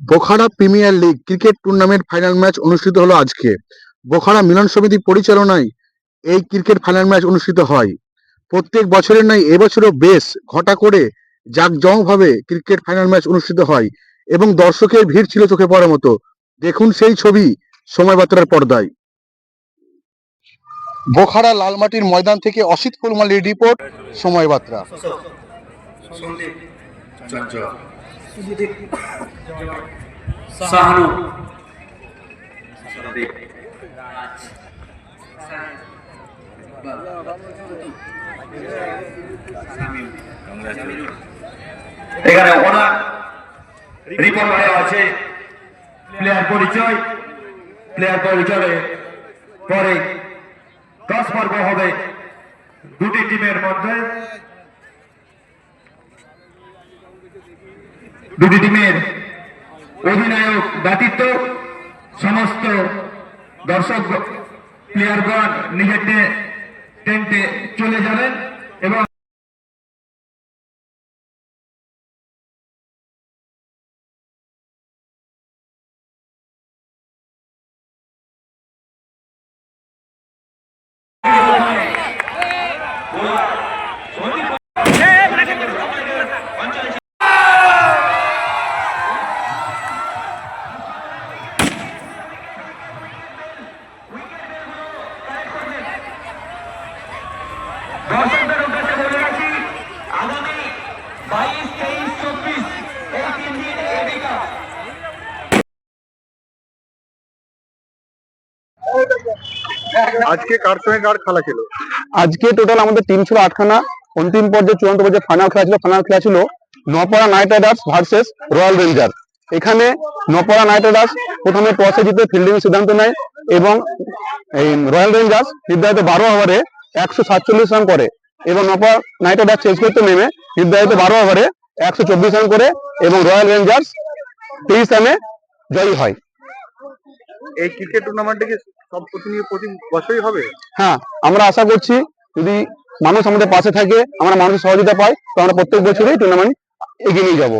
Bokhara premier league cricket tournament final match অনুষ্ঠিত হলো আজকে। বোখারা মিলন সমিতি পরিচালনায় এই ক্রিকেট ফাইনাল ম্যাচ অনুষ্ঠিত হয়। প্রত্যেক বছরের নয়, এবছরও বেশ ঘটা করে জাঁকজমকভাবে ক্রিকেট ফাইনাল ম্যাচ অনুষ্ঠিত হয় এবং দর্শকের ভিড় ছিল চোখে পড়ার মতো। দেখুন সেই ছবি সময় বাত্রার পর্দায়। বোখারা লালমাটির ময়দান থেকে অসিত ফুলমালির রিপোর্ট সময় বাত্রা সাহানু। এখানে ওনার রিপোর্ট আছে। প্লেয়ার পরিচয়। প্লেয়ার পরিচয়ে পরে দশ পর্ব হবে। দুটি টিমের মধ্যে। দুটি টিমের অধিনায়ক ব্যতীত সমস্ত দর্শক প্লেয়ারগণ নিজের টেন্টে চলে যাবেন এবং আজকে কার সঙ্গে কার খেলা ছিল আজকে টোটাল আমাদের টিম ছিল আটখানা। অন্তিম পর্যায়ে চূড়ান্ত পর্যায়ে ফাইনাল খেলা ছিল ফাইনাল খেলা ছিল নপাড়া knight riders versus royal ranger এখানে নপাড়া নাইট রাইডার্স প্রথমে টসে জিতে ফিল্ডিং সিদ্ধান্ত নেয় এবং এই রয়্যাল রেঞ্জার্স নির্ধারিত বারো ওভারে একশো সাতচল্লিশ রান করে এবং নপাড়া নাইট রাইডার্স চেস করতে নেমে নির্ধারিত বারো ওভারে একশো চব্বিশ রান করে এবং রয়্যাল রেঞ্জার্স তেইশ রানে জয়ী হয়। এই ক্রিকেট টুর্নামেন্টে কি সব প্রতিনিয়ত প্রতি বছরই হবে? হ্যাঁ আমরা আশা করছি যদি মানুষ আমাদের পাশে থাকে, আমরা মানুষের সহযোগিতা পাই, তো আমরা প্রত্যেক বছরই টুর্নামেন্ট এগিয়ে নিয়ে যাব।